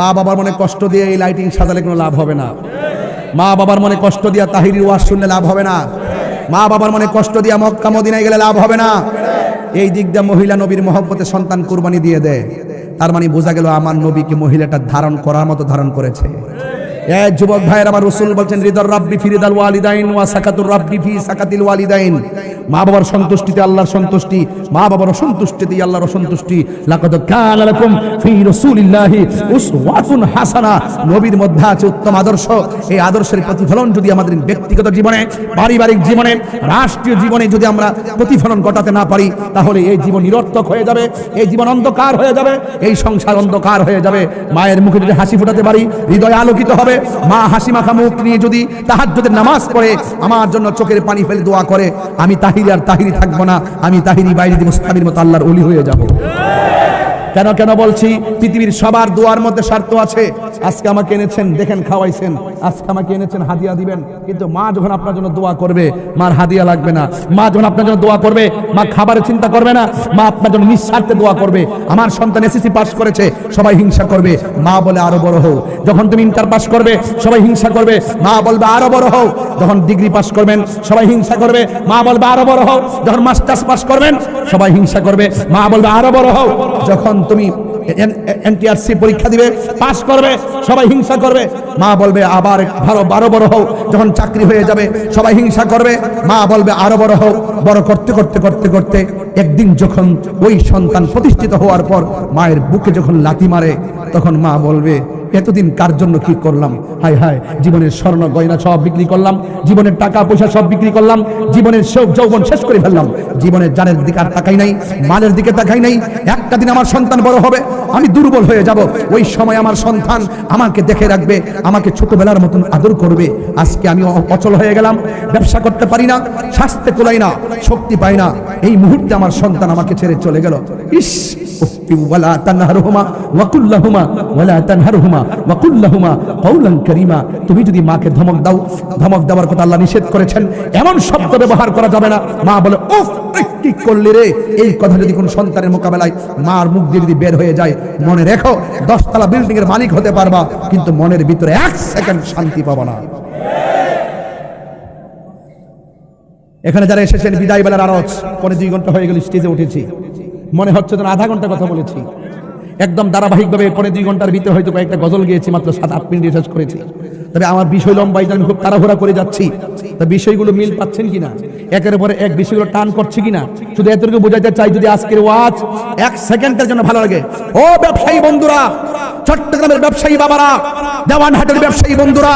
মা বাবার মনে কষ্ট দিয়ে এই লাইটিং সাজালে কোনো লাভ হবে না। মা বাবার মনে কষ্ট দিয়া তাহির ওয়াজ শুনলে লাভ হবে না। মা বাবার মনে কষ্ট দিয়া মক্কা মদিনায় গেলে লাভ হবে না। এই দিক দিয়ে মহিলা নবীর মহব্বতে সন্তান কুরবানি দিয়ে দেয় তার মানে বোঝা গেল আমার নবীকে মহিলাটা ধারণ করার মতো ধারণ করেছে। যুবক ভাইয়ের আমার রসুল বলছেন রাব্বি ওয়ালিদাইন ওয়া সাকাতুর রাব্বি ফি সাকাতিল ওয়ালিদাইন। মা বাবার সন্তুষ্টিতে আল্লাহর সন্তুষ্টি, মা বাবার অসন্তুষ্টিতে আল্লাহর অসন্তুষ্টি। লাকাদ ফি রাসূলিল্লাহি উসওয়াতুন হাসানা। নবীর মধ্যে আছে উত্তম আদর্শ। এই আদর্শের প্রতিফলন যদি আমাদের ব্যক্তিগত জীবনে, পারিবারিক জীবনে, রাষ্ট্রীয় জীবনে যদি আমরা প্রতিফলন ঘটাতে না পারি, তাহলে এই জীবন নিরর্থক হয়ে যাবে, এই জীবন অন্ধকার হয়ে যাবে, এই সংসার অন্ধকার হয়ে যাবে। মায়ের মুখে যদি হাসি ফোটাতে পারি, হৃদয় আলোকিত হবে। মা হাসি মাখা মুখ নিয়ে যদি তাহাজ্জুদের নামাজ পড়ে, আমার জন্য চোখের পানি ফেলে দোয়া করে, আমি তাহিরি আর তাহিরি থাকব না, আমি তাহিরি বাইরে দিব মুস্তামির মতো আল্লাহর অলি হয়ে যাব। কেন কেন বলছি? পৃথিবীর সবার দোয়ার মধ্যে স্বার্থ আছে। আজকে আমাকে এনেছেন, দেখেন, খাওয়াইছেন। আজকে আমাকে এনেছেন, হাদিয়া দিবেন। কিন্তু মা যখন আপনার জন্য দোয়া করবে, মার হাদিয়া লাগবে না। মা যখন আপনার জন্য দোয়া করবে, মা খাবারের চিন্তা করবে না। মা আপনার জন্য নিঃস্বার্থে দোয়া করবে। আমার সন্তান এসএসসি পাস করেছে, সবাই হিংসা করবে। মা বলে, আরও বড় হও। যখন তুমি ইন্টার পাস করবে, সবাই হিংসা করবে। মা বলবে, আরও বড় হও। যখন ডিগ্রি পাস করবেন, সবাই হিংসা করবে। মা বলবে, আরও বড় হও। যখন মাস্টার্স পাস করবেন, সবাই হিংসা করবে। মা বলবে, আরও বড় হও। যখন তুমি এনটিআরসি পরীক্ষা দিবে, পাস করবে, সবাই হিংসা করবে। মা বলবে, আবার ভালো বারো বড় হও, যখন চাকরি হয়ে যাবে, সবাই হিংসা করবে। মা বলবে, আরও বড় হও। বড় করতে করতে করতে করতে, একদিন যখন ওই সন্তান প্রতিষ্ঠিত হওয়ার পর, মায়ের বুকে যখন লাথি মারে তখন মা বলবে, এতদিন কার জন্য কি করলাম? হায় হায়, জীবনের স্বর্ণ গয়না সব বিক্রি করলাম, জীবনের টাকা পয়সা সব বিক্রি করলাম, জীবনের সব যৌবন শেষ করে ফেললাম, জীবনের জানের দিকে আর তাকাই নাই, মালের দিকে তাকাই নাই, একটা দিন আমার সন্তান বড় হবে আমি দুর্বল হয়ে যাব। ওই সময় আমার সন্তান আমাকে দেখে রাখবে, আমাকে ছোটবেলার মতন আদর করবে। আজকে আমি অচল হয়ে গেলাম, ব্যবসা করতে পারি না স্বাস্থ্যে কোলাই না, শক্তি পাই না। এই মুহূর্তে আমার সন্তান আমাকে ছেড়ে চলে গেল। ইস তুমি যদি মাকে ধমক দাও, ধমক দেওয়ার কথা আল্লাহ নিষেধ করেছেন, এমন শব্দ ব্যবহার করা যাবে না। মা বলে এই কি করলি রে? এই কথা যদি কোন সন্তানের মোকাবেলায় মার মুখ দিয়ে যদি বের হয়ে যায় মনে রেখো, দশতলা বিল্ডিং এর মালিক হতে পারবা, কিন্তু মনের ভিতরে এক সেকেন্ড শান্তি পাবা না। এখানে যারা এসেছেন, বিদায় বেলার আরজ, পরে দুই ঘণ্টা হয়ে গেল স্টেজে উঠেছি। মনে হচ্ছে যেন আধা ঘণ্টা কথা বলেছি। একদম ধারাবাহিকভাবে পরে দুই ঘণ্টার ভিতরে হয়তো কয়েকটা গজল গিয়েছি, মাত্র সাত আট মিনিট শেষ করেছি। তবে আমার বিষয় লম্বাই আমি খুব তাড়াহুড়া করে যাচ্ছি, তা বিষয়গুলো মিল পাচ্ছেন কিনা? একের পরে এক বিষয়গুলো টান করছে কিনা? শুধু এতটুকু বোঝাতে চাই যদি আজকের ওয়াজ এক সেকেন্ডের জন্য ভালো লাগে। ও ব্যবসায়ী বন্ধুরা, চট্টগ্রামের ব্যবসায়ী বাবারা দেওয়ানহাটের ব্যবসায়ী বন্ধুরা,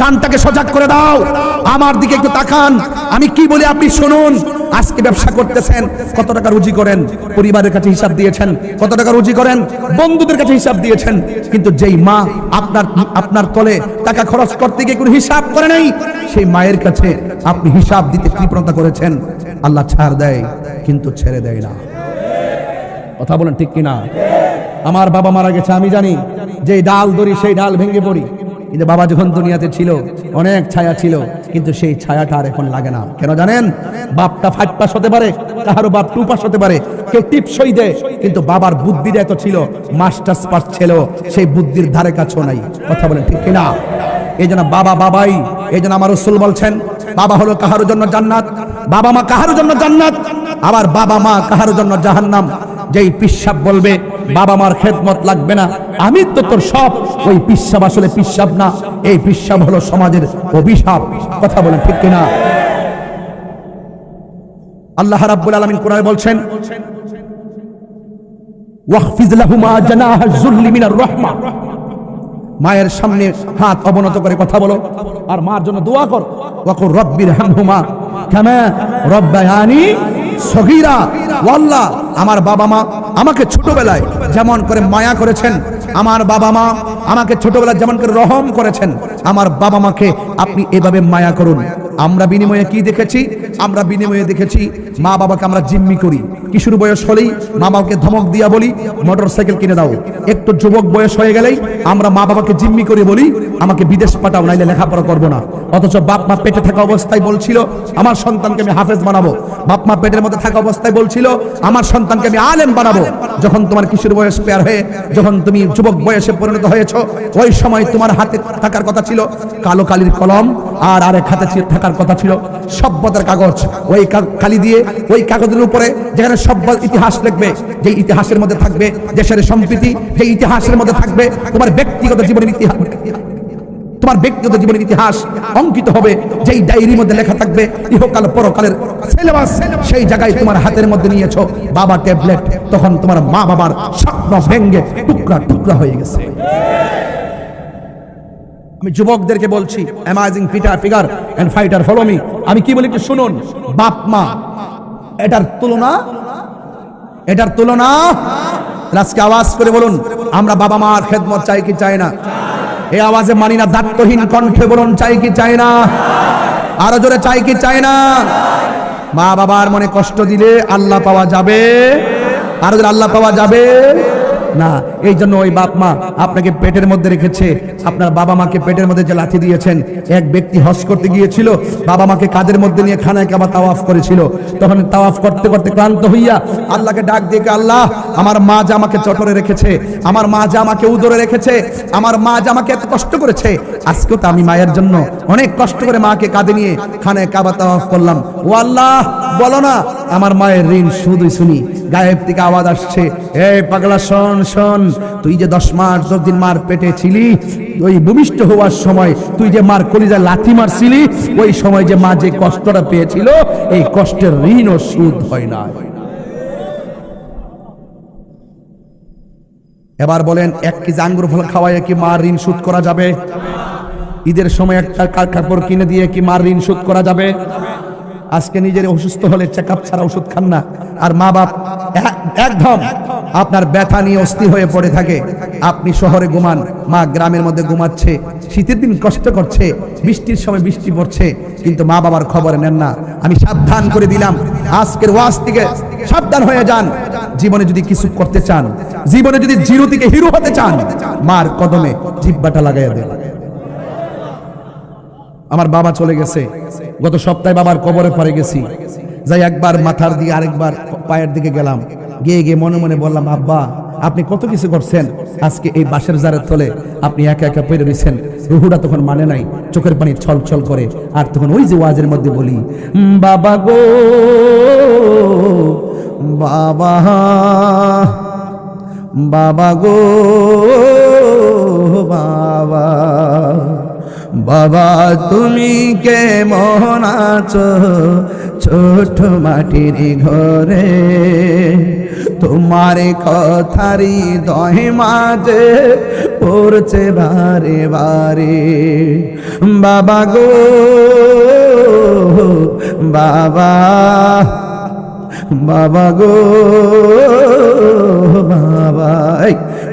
কানটাকে সজাগ করে দাও। আমার দিকে একটু তাকান। আমি কি বলি আপনি শুনুন। আজকে ব্যবসা করতেছেন, কত টাকা রুজি করেন? পরিবারের কাছে হিসাব দিয়েছেন, কত টাকা রুজি করেন? বন্ধুদের কাছে হিসাব দিয়েছেন। কিন্তু যেই মা আপনার আপনার তলে টাকা খরচ করতে গিয়ে কোনো হিসাব করে নাই। সেই মায়ের কাছে আপনি হিসাব দিতে কৃপণতা করেছেন। আল্লাহ ছাড় দেয়, কিন্তু ছেড়ে দেয় না। কথা বলেন ঠিক কিনা? আমার বাবা মারা গেছে, আমি জানি। যে ডাল ধরি, সেই ডাল ভেঙে পড়ি। কিন্তু বাবা যখন দুনিয়াতে ছিল, অনেক ছায়া ছিল, কিন্তু সেই ছায়াটা আর এখন লাগে না। কেন জানেন? বাপটা ফাইভ পাস হতে পারে, কাহারও বাপ টু পাস হতে পারে। কেউ টিপসই দেয়, কিন্তু বাবার বুদ্ধিটা এত ছিল, মাস্টার্স পাস ছিল, সেই বুদ্ধির ধারে কাছেও নাই। কথা বলেন ঠিক কিনা? এই জন্য বাবা বাবাই, এই জন্য আমার রসুল বলছেন, বাবা হলো কাহারোর জন্য জান্নাত, বাবা মা কাহারোর জন্য জান্নাত, আবার বাবা মা কাহারোর জন্য জাহান্নাম। যেই পিসাব বলবে, বাবা মার খেদমত লাগবে না। আমি তো তোর সব, ওই পিসাব আসলে পিসাব না, এই পিসাব হলো সমাজের অভিশাপ। কথা বলেন ঠিক কিনা? আল্লাহ রাব্বুল আলামিন কোরআনে বলছেন ওয়াহফিজ লাহুমা জানাহা যুল্লি মিনার রাহমা। মায়ের সামনে হাত অবনত করে কথা বলো। আর মার জন্য দোয়া কর। ওয়াকুর রব্বির হামহুমা। কামা রব্বায়ানি সগীরা। ওয়াল্লাহ আমার বাবা মা আমাকে ছোটবেলায় যেমন করে মায়া করেছেন, আমার বাবা মা আমাকে ছোটবেলায় যেমন করে রহম করেছেন, আমার বাবা মাকে আপনি এভাবে মায়া করুন। আমরা বিনিময়ে কি দেখেছি? আমরা বিনিময়ে দেখেছি মা বাবাকে আমরা জিম্মি করি। কিশোর বয়স হলেই মা বাবাকে ধমক দিয়া বলি, মোটর সাইকেল কিনে দাও। একটু যুবক বয়স হয়ে গেলেই আমরা মা বাবাকে জিম্মি করে বলি, আমাকে বিদেশ পাঠাও, নাইলে লেখাপড়া করব না। অথচ বাপ মা পেটে থাকা অবস্থায় বলছিল, আমার সন্তানকে আমি হাফেজ বানাবো। বাপ মা পেটের মধ্যে থাকা অবস্থায় বলছিল, আমার সন্তানকে আমি আলেম বানাবো। যখন তোমার কিশোর বয়স পেয়ার হয়ে, যখন তুমি যুবক বয়সে পরিণত হয়েছো, ওই সময় তোমার হাতে থাকার কথা ছিল কালো কালির কলম আর আরেক হাতে থাকার কথা ছিল সভ্যতার কাগজ। ওই কালি দিয়ে ওই কাগজের উপরে যেখানে সভ্য ইতিহাস লিখবে, যে ইতিহাসের মধ্যে থাকবে, দেশের সম্প্রীতি, যে ইতিহাসের মধ্যে থাকবে, তোমার ব্যক্তিগত জীবনের ইতিহাস তোমার ব্যক্তিগত জীবনের ইতিহাস অঙ্কিত হবে, যেই ডায়েরির মধ্যে লেখা থাকবে, ইহকাল পরকালের সিলেবাস, সেই জায়গায় তোমার হাতের মধ্যে নিয়েছো। বাবা ট্যাবলেট, তখন তোমার মা বাবার স্বপ্ন ভেঙ্গে টুকরা টুকরা হয়ে গেছে। আমি যুবকদেরকে বলছি amazing fitter figure and fighter follow me আমি কি বলি একটু শুনুন, বাপ মা, এটার তুলনা এটার তুলনা আজকে আওয়াজ করে বলুন, আমরা বাবা মার খেদমত চাই কি চাই না? এই আওয়াজে মানি না দায়িত্বহীন কণ্ঠে বলুন, চাই কি চাই না? আরও জোরে চাই কি চাই না? মা বাবার মনে কষ্ট দিলে আল্লাহ পাওয়া যাবে। আরও জোরে আল্লাহ পাওয়া যাবে। না, এই জন্য ওই বাপ মা আপনাকে পেটের মধ্যে রেখেছে। আপনার বাবা মাকে পেটের মধ্যে যে লাথি দিয়েছেন, এক ব্যক্তি হস করতে গিয়েছিল, বাবা মাকে কাদের মধ্যে নিয়ে খানায় কাবা তাওয়াফ করেছিল? তখন তাওয়াফ করতে করতে ক্লান্ত হইয়া আল্লাহকে ডাক দিয়ে আল্লাহ, আমার মা যে আমাকে চটরে রেখেছে, আমার মা যে আমাকে উদরে রেখেছে, আমার মা যে আমাকে এত কষ্ট করেছে, আজকেও তো আমি মায়ের জন্য অনেক কষ্ট করে মাকে কাঁধে নিয়ে খানায় কাবা তাওয়াফ করলাম। ও আল্লাহ, বলো না, আমার মায়ের ঋণ শুধুই শুনি। গায়েব থেকে আওয়াজ আসছে। এই পাগলা, শোন শোন, তুই যে দশ মাস, দশ দিন মার পেটে ছিলি, ওই ভূমিষ্ঠ হওয়ার সময় তুই যে মার কলিজা লাথি মারছিলি, ওই সময় যে মা যে কষ্টটা পেয়েছিল, এই কষ্টের ঋণ ও সুদ হয় না এবার বলেন, এক কেজি আঙ্গুর ফল খাওয়াইয়া কি মার ঋণ শোধ করা যাবে? ঈদের সময় একটা কাপড় কিনে দিয়ে কি মার ঋণ শোধ করা যাবে? আজকে নিজের অসুস্থ হলে চেক ছাড়া ওষুধ খান না। আর মা বাপ একদম আপনার ব্যথা নিয়ে অস্থির হয়ে পড়ে থাকে। আপনি শহরে ঘুমান, মা গ্রামের মধ্যে ঘুমাচ্ছে, শীতের দিন কষ্ট করছে, বৃষ্টির সময় বৃষ্টি পড়ছে, কিন্তু মা বাবার খবর নেন না। আমি সাবধান করে দিলাম। আজকের ওয়াজ থেকে সাবধান হয়ে যান। জীবনে যদি কিছু করতে চান, জীবনে যদি জিরো থেকে হিরো হতে চান, মার কদমে জিব্বাটা লাগাইয়া দেন। আমার বাবা চলে গেছে। গত সপ্তাহে বাবার কবরে পরে গেছি। যাই একবার মাথার দিকে, আরেকবার পায়ের দিকে গেলাম। গিয়ে গিয়ে মনে মনে বললাম, আব্বা, আপনি কত কিছু করছেন? আজকে এই বাঁশের জারের তলে আপনি একা একা পেরে রয়েছেন রুহুটা তখন মানে নাই, চোখের পানি ছল ছল করে। আর তখন ওই যে ওয়াজের মধ্যে বলি, বাবা গো, বাবা বাবা গো বাবা, তুমি কে মন আছো? ছোট মাটির ঘরে তোমার কথারি দহে মাঝে পড়ছে বারে বারে। বাবা গো, বাবা বাবা গো বাবা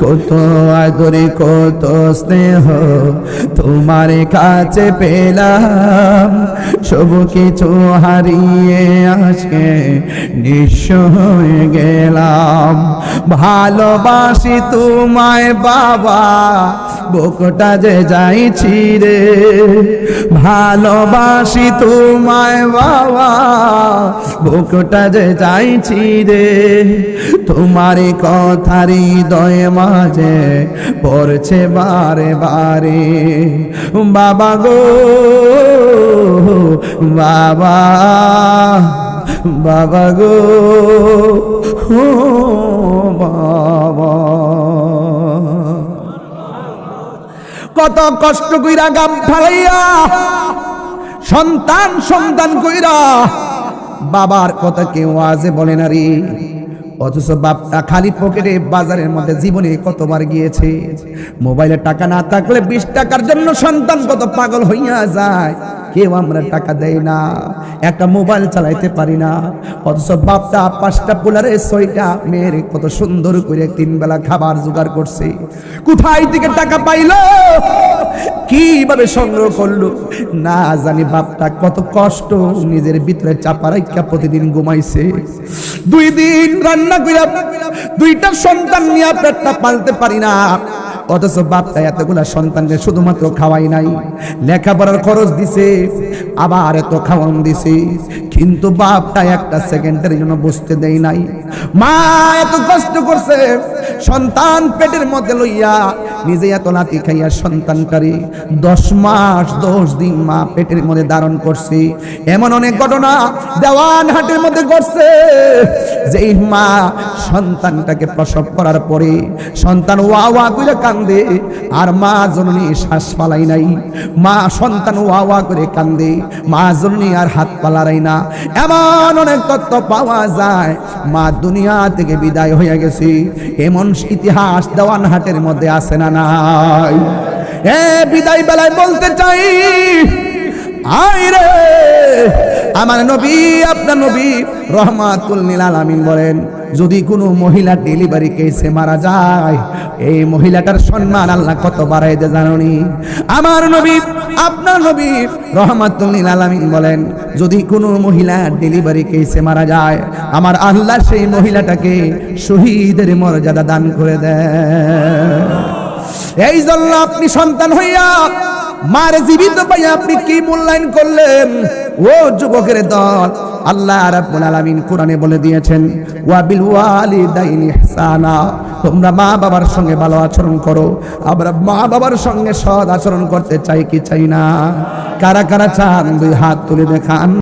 কত আদরে, কত স্নেহ তোমার কাছে পেলাম। সব কিছু হারিয়ে আজকে নিঃস্ব হয়ে গেলাম। ভালোবাসি তোমায় বাবা, বুকটা যে যাইছি রে। ভালোবাসি তোমায় বাবা, বুকটা যে যাইছি রে। তোমার কথারি দয়ে মাঝে পড়ছে বারে বারে। বাবা গো, বাবা বাবা গো, বাবা। কত কষ্ট কইরা গাম ফালাইয়া, সন্তান সন্তান কইরা বাবার কথা কেউ আজে বলে না রে। অথচ বাপ খালি পকেটে বাজারের মধ্যে জীবনে কতবার গিয়েছে? মোবাইলে টাকা না থাকলে বিশ টাকার জন্য সন্তান কত পাগল হইয়া যায়। কেউ আমরা টাকা দেয় না। একটা মোবাইল চালাইতে পারি না। অথচ বাপটা পাঁচটা পোলারে ছয়টা মেয়ের কত সুন্দর করে তিন বেলা খাবার জোগাড় করছে। কোথায় থেকে টাকা পাইলো? কীভাবে সংগ্রহ করল? না জানি বাপটা কত কষ্ট নিজের ভিতরে চাপা রাখা প্রতিদিন ঘুমাইছে। দুই দিন রান্না কইরা দুইটা সন্তান নিয়ে পেটটা পালতে পারি না। অথচ বাপটা এতগুলা সন্তানকে শুধুমাত্র খাওয়াই নাই। লেখাপড়ার খরচ দিছে, আবার এত খাওয়ান দিছে। কিন্তু বাপটা একটা সেকেন্ডের জন্য বসতে দেয় নাই। মা এত কষ্ট করছে, সন্তান পেটের মধ্যে লইয়া নিজে এত লাতি খাইয়া সন্তানটারে দশ মাস, দশ দিন মা পেটের মধ্যে ধারণ করছে। এমন অনেক ঘটনা দেওয়ান হাটের মধ্যে ঘটছে। যেই মা সন্তানটাকে প্রসব করার পরে সন্তান ওয়া ওয়া করে কান্দে, আর মা জননী শ্বাস পালাই নাই। মা সন্তান ওয়া ওয়া করে কান্দে, মা জননী আর হাত পালারাই না। এমন অনেক তত্ত্ব পাওয়া যায়। মা দুনিয়া থেকে বিদায় হয়ে গেছে। এমন ইতিহাস দেওয়ান হাটের মধ্যে আসে না নাই। এ, বিদায় বেলায় বলতে চাই, আয় রে। আমার নবী, আপনার নবী রহমাতুল নীল আলামিন বলেন, যদি কোনো মহিলা ডেলিভারি কেসে মারা যায়, এই মহিলাটার সম্মান আল্লাহ কত বাড়াই দে জাননি। আমার নবী, আপনার নবী রহমাতুল নীল আলামিন বলেন, যদি কোনো মহিলা ডেলিভারি কেসে মারা যায়, আমার আল্লাহ সেই মহিলাটাকে শহীদের মর্যাদা দান করে দেয় এই জন্য আপনি সন্তান হইয়া মার জীবিত পাইয়া আপনি কি মূল্যায়ন করলেন? ও যুবকের দল, আল্লাহ রাব্বুল আলামিন কোরআনে বলে দিয়েছেন, ওয়া বিল ওয়ালিদাইনি ইহসানা। তোমরা মা বাবার সঙ্গে ভালো আচরণ করো। আমরা মা বাবার সঙ্গে সৎ আচরণ করতে চাই কি চাই না? কারা কারা চান? দুই হাত তুলে দেখান।